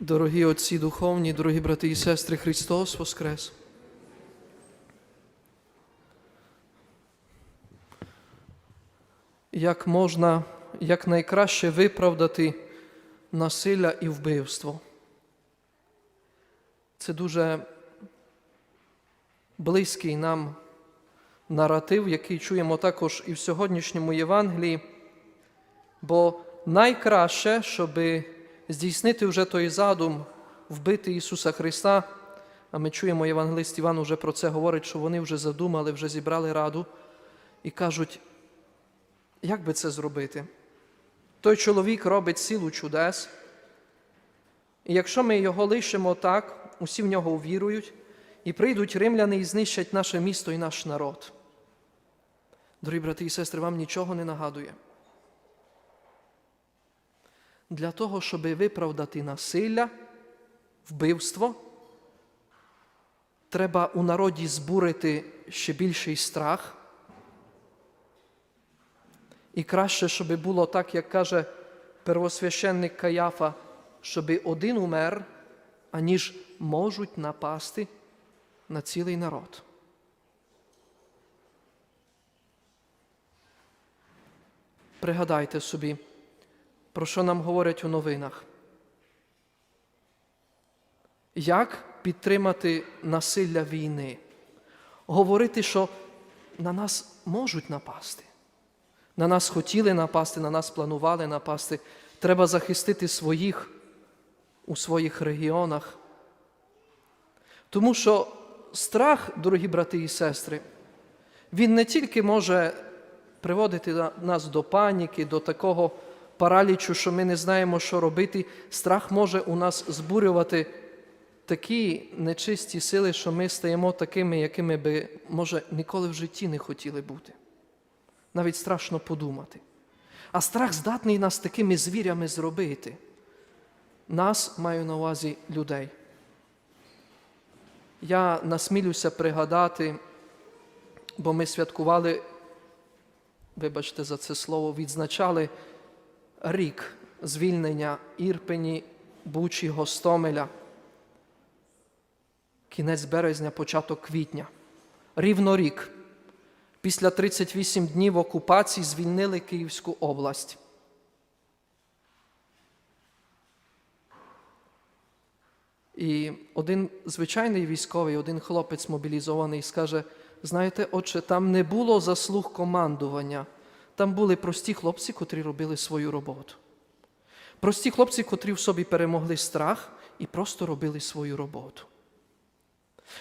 Дорогі отці духовні, дорогі брати і сестри, Христос Воскрес! Як можна якнайкраще виправдати насилля і вбивство? Це дуже близький нам наратив, який чуємо також і в сьогоднішньому Євангелії, бо найкраще, щоби здійснити вже той задум вбити Ісуса Христа. А ми чуємо, Євангелист Іван вже про це говорить, що вони вже задумали, вже зібрали раду і кажуть, як би це зробити? Той чоловік робить силу чудес, і якщо ми його лишимо так, усі в нього увірують, і прийдуть римляни і знищать наше місто і наш народ. Дорогі брати і сестри, вам нічого не нагадує для того, щоб виправдати насилля, вбивство, треба у народі збурити ще більший страх. І краще, щоб було так, як каже первосвященник Каяфа, щоб один умер, аніж можуть напасти на цілий народ. Пригадайте собі, про що нам говорять у новинах. Як підтримати насилля війни? Говорити, що на нас можуть напасти. На нас хотіли напасти, на нас планували напасти. Треба захистити своїх у своїх регіонах. Тому що страх, дорогі брати і сестри, він не тільки може приводити нас до паніки, до такого паралічу, що ми не знаємо, що робити. Страх може у нас збурювати такі нечисті сили, що ми стаємо такими, якими би, може, ніколи в житті не хотіли бути. Навіть страшно подумати. А страх здатний нас такими звірями зробити. Нас маю на увазі людей. Я насмілюся пригадати, бо ми святкували, вибачте за це слово, відзначали рік звільнення Ірпені, Бучі, Гостомеля. Кінець березня, початок квітня. Рівно рік. Після 38 днів окупації звільнили Київську область. І один звичайний військовий, один хлопець мобілізований, скаже: знаєте, отче, там не було заслуг командування, там були прості хлопці, котрі робили свою роботу. Прості хлопці, котрі в собі перемогли страх і просто робили свою роботу.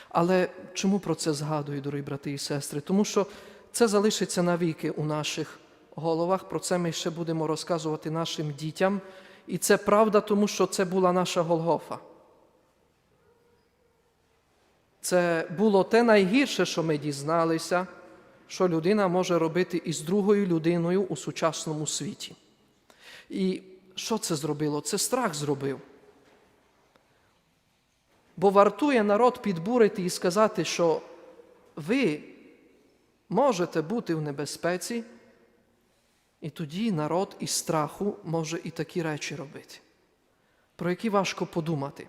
Але чому про це згадую, дорогі брати і сестри? Тому що це залишиться навіки у наших головах. Про це ми ще будемо розказувати нашим дітям. І це правда, тому що це була наша Голгофа. Це було те найгірше, що ми дізналися, що людина може робити із другою людиною у сучасному світі. І що це зробило? Це страх зробив. Бо вартує народ підбурити і сказати, що ви можете бути в небезпеці, і тоді народ із страху може і такі речі робити, про які важко подумати.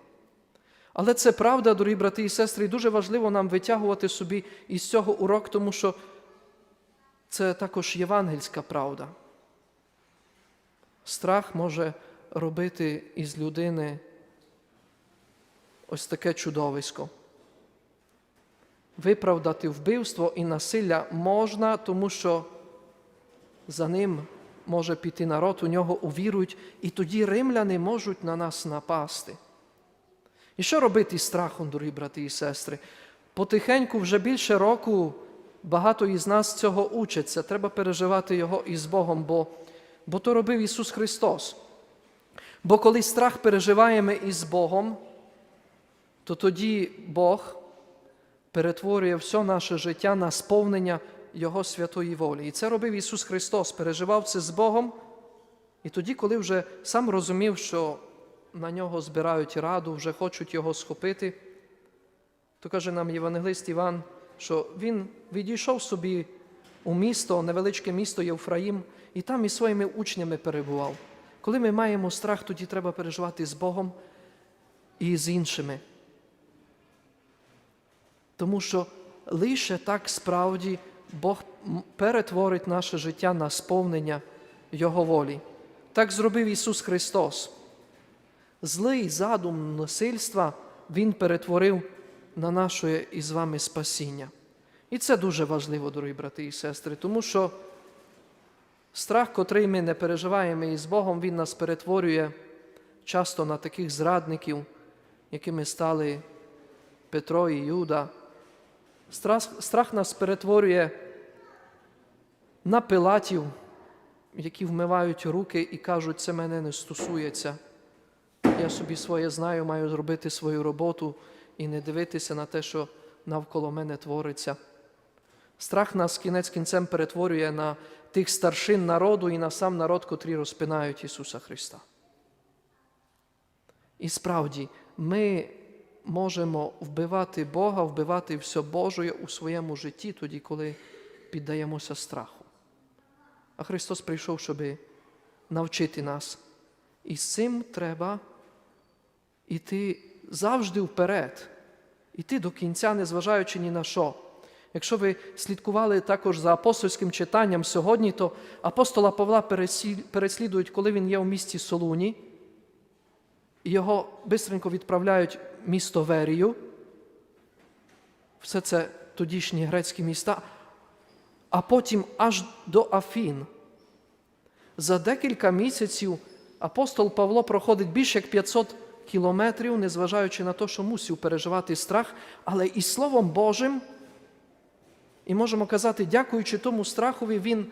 Але це правда, дорогі брати і сестри, і дуже важливо нам витягувати собі із цього урок, тому що це також євангельська правда. Страх може робити із людини ось таке чудовисько. Виправдати вбивство і насилля можна, тому що за ним може піти народ, у нього увірують, і тоді римляни можуть на нас напасти. І що робити з страхом, дорогі брати і сестри? Потихеньку вже більше року багато із нас цього учаться. Треба переживати його із Богом, бо, бо то робив Ісус Христос. Бо коли страх переживаємо із Богом, то тоді Бог перетворює все наше життя на сповнення Його святої волі. І це робив Ісус Христос, переживав це з Богом. І тоді, коли вже сам розумів, що на нього збирають раду, вже хочуть його схопити, то каже нам Євангелист Іван, що він відійшов собі у місто, невеличке місто Євфраїм, і там із своїми учнями перебував. Коли ми маємо страх, тоді треба переживати з Богом і з іншими. Тому що лише так справді Бог перетворить наше життя на сповнення Його волі. Так зробив Ісус Христос. Злий задум насильства Він перетворив на наше із вами спасіння. І це дуже важливо, дорогі брати і сестри, тому що страх, котрий ми не переживаємо із Богом, він нас перетворює часто на таких зрадників, якими стали Петро і Юда. Страх, страх нас перетворює на пилатів, які вмивають руки і кажуть, це мене не стосується. Я собі своє знаю, маю зробити свою роботу і не дивитися на те, що навколо мене твориться. Страх нас кінець кінцем перетворює на тих старшин народу і на сам народ, котрі розпинають Ісуса Христа. І справді, ми можемо вбивати Бога, вбивати все Божє у своєму житті тоді, коли піддаємося страху. А Христос прийшов, щоб навчити нас. І з цим треба йти завжди вперед, йти до кінця, незважаючи ні на що. Якщо ви слідкували також за апостольським читанням сьогодні, то апостола Павла переслідують, коли він є у місті Солуні, його бистренько відправляють в місто Верію. Все це тодішні грецькі міста, а потім аж до Афін. За декілька місяців апостол Павло проходить більше як 500 кілометрів, незважаючи на те, що мусив переживати страх, але і Словом Божим, і можемо казати, дякуючи тому страхові, він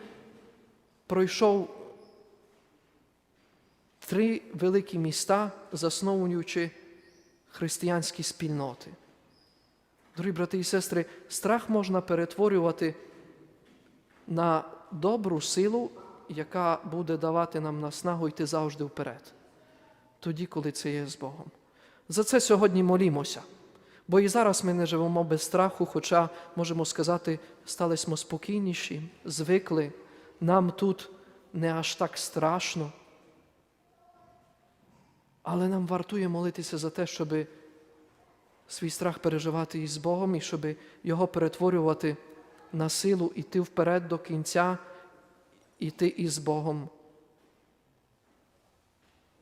пройшов три великі міста, засновуючи християнські спільноти. Дорогі брати і сестри, страх можна перетворювати на добру силу, яка буде давати нам наснагу йти завжди вперед, тоді, коли це є з Богом. За це сьогодні молімося. Бо і зараз ми не живемо без страху, хоча, можемо сказати, стали ми спокійніші, звикли, нам тут не аж так страшно. Але нам вартує молитися за те, щоб свій страх переживати із Богом і щоб його перетворювати на силу іти вперед до кінця, іти із Богом,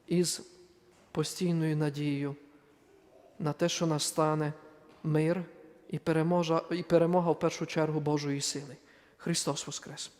із постійною надією на те, що настане мир і перемога, і перемога в першу чергу Божої сили. Христос Воскрес!